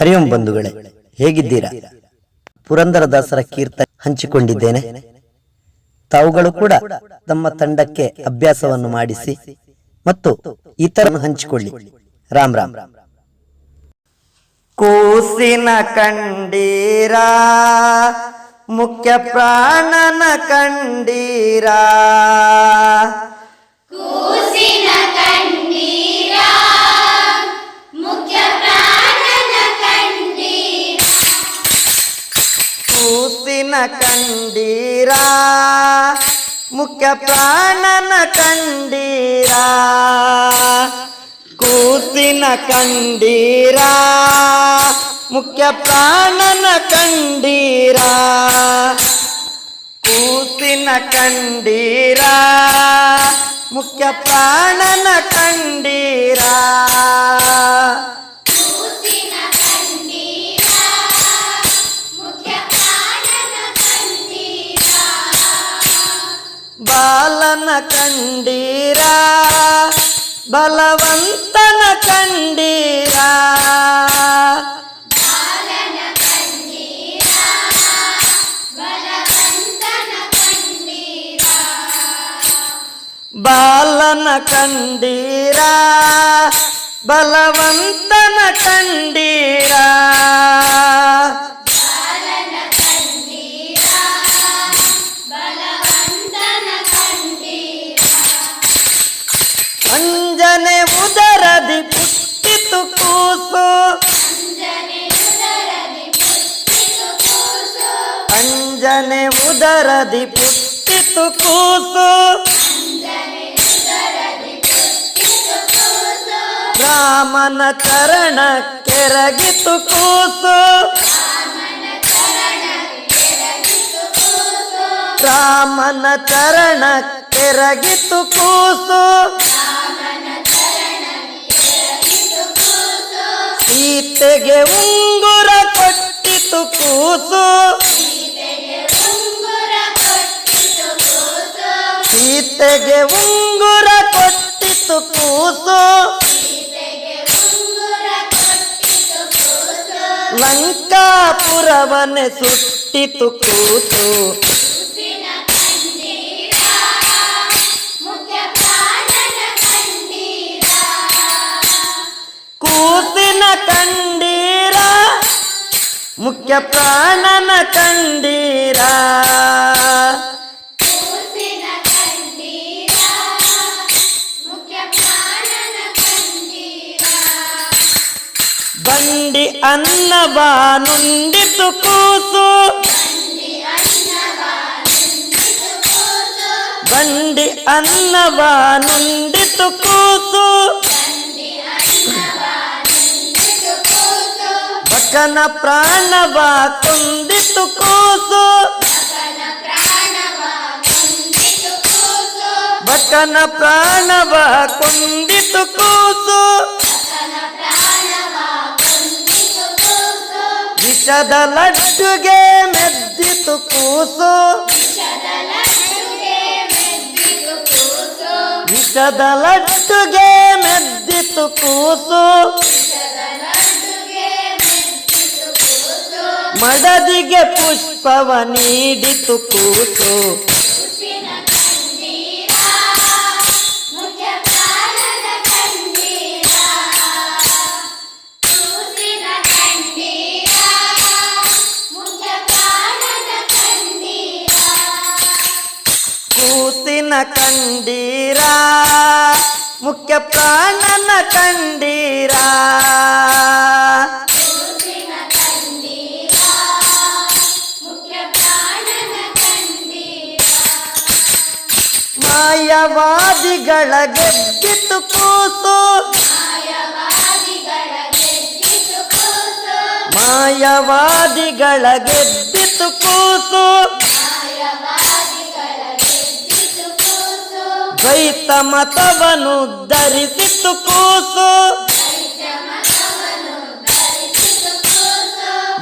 ಹರಿಯಂ ಬಂಧುಗಳೇ, ಹೇಗಿದ್ದೀರಾ? ಪುರಂದರದಾಸರ ಕೀರ್ತನೆ ಹಂಚಿಕೊಂಡಿದ್ದೇನೆ. ತಾವುಗಳು ಕೂಡ ತಮ್ಮ ತಂಡಕ್ಕೆ ಅಭ್ಯಾಸವನ್ನು ಮಾಡಿಸಿ ಮತ್ತು ಇತರನ್ನು ಹಂಚಿಕೊಳ್ಳಿ. ರಾಮ್ ರಾಮ್. ಕೂಸಿನ ಕಂಡೀರ, ಮುಖ್ಯ ಪ್ರಾಣನ ಕಂಡೀರ ಕಂಡೀರ? ಮುಖ್ಯ ಪ್ರಾಣನ ಕಂಡೀರ? ಕೂಸಿನ ಕಂಡೀರ? ಮುಖ್ಯ ಪ್ರಾಣನ ಕಂಡೀರ? ಕೂಸಿನ ಕಂಡೀರ? ಮುಖ್ಯ ಪ್ರಾಣನ ಕಂಡೀರ? ಬಾಲನ ಕಂಡೀರ? ಬಲವಂತನ ಕಂಡೀರ? ಬಾಲನ ಕಂಡೀರ? ಬಲವಂತನ ಕಂಡೀರ? ಅಂಜನೆ ಉದರದಿ ಪುಟ್ಟಿತು ಕೂಸು. ರಾಮನ ಚರಣ ಕೆರಗಿತು ಕೂಸು. ರಾಮನ ಚರಣ ಕೆರಗಿತು ಕೂಸು. ಸೀತೆಗೆ ಉಂಗು ಕೊಟ್ಟಿತು ಕೂಸು ಸೀತೆಗೆ ಉಂಗುರ ಕೊಟ್ಟಿತು ಕೂಸು ಸೀತೆಗೆ ಉಂಗುರ ಕೊಟ್ಟಿತು ಕೂಸು ಸೀತೆಗೆ ಉಂಗುರ ಕೊಟ್ಟಿತು ಕೂಸು ಲಂಕಾಪುರವನ್ನೇ ಸುಟ್ಟಿತು ಕೂಸು ಕೂಸಿನ ಕಂಡೀರ ముఖ్య ప్రాణన కండీరా. బండి అన్నబా నుండి తుకూసు. బండి అన్నబా నుండి తుకూసు. నక్కన ప్రాణవాతుంది తుకోసు. బక్కన ప్రాణవా కుంది తుకోసు. విషద లడ్డుగే మెద్ది తుకోసు. విషద లడ్డుగే మెద్ది తుకోసు. ಮಡದಿಗೆ ಪುಷ್ಪವ ನೀಡಿತು ಕೂತು. ಕೂತಿನ ಕಂಡೀರ ಮುಖ್ಯ ಪ್ರಾಣನ ಕಂಡೀರ. ಮಾಯವಾದಿಗಳ ಗೆದ್ದಿತು ಕೂಸು ಮಾಯವಾದಿಗಳ ಗೆದ್ದಿತು ಕೂಸು ಮಾಯವಾದಿಗಳ ಗೆದ್ದಿತು ಕೂಸು ಮಾಯವಾದಿಗಳ ಗೆದ್ದಿತು ಕೂಸು ದ್ವೈತ ಮತವನು ಧರಿಸಿತು ಕೂಸು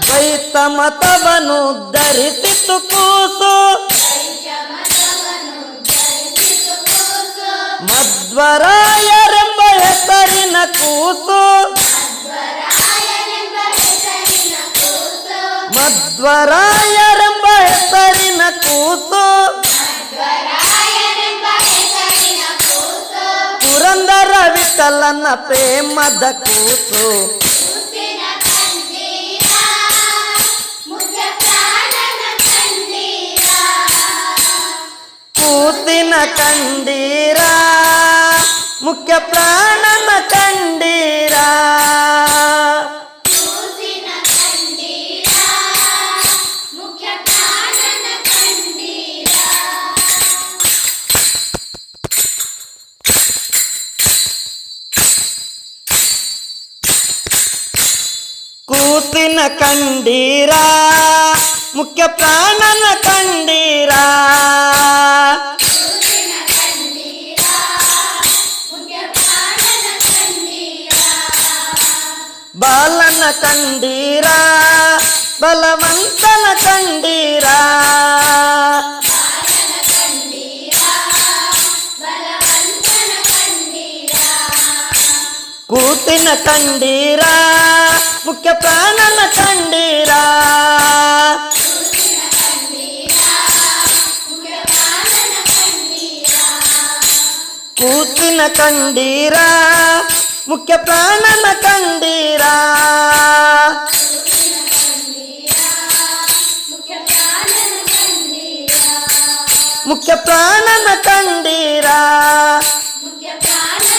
ದ್ವೈತ ಮತವನು ಧರಿಸಿತು ಕೂಸು ಮಧ್ವರಾಯರೆಂಬ ಹೆಸರಿನ ಕೂಸು ಮಧ್ವರಾಯನೆಂಬ ಹೆಸರಿನ ಮಧ್ವರಾಯರೆಂಬ ಹೆಸರಿನ ಕೂಸು ಧ್ವರಾಯನೆಂಬ ಹೆಸರಿನ ಕೂಸು ಪುರಂದರ ವಿಠಲನ ಪ್ರೇಮದ ಕೂಸು ಕೂಸಿನ ಕಂದೀರ ముఖ్య ప్రాణమ తండిరా కూతిన కండీరా ముఖ్య ప్రాణన కండీరా. బాలన కండీరా బలవంతన కండీరా. కూతిన కండీరా ముఖ్య ప్రాణన కండీరా. కూతిన కండీరా ముఖ్య ప్రాణన కండీరా. ముఖ్య ప్రాణన కండీరా. ముఖ్య ప్రాణన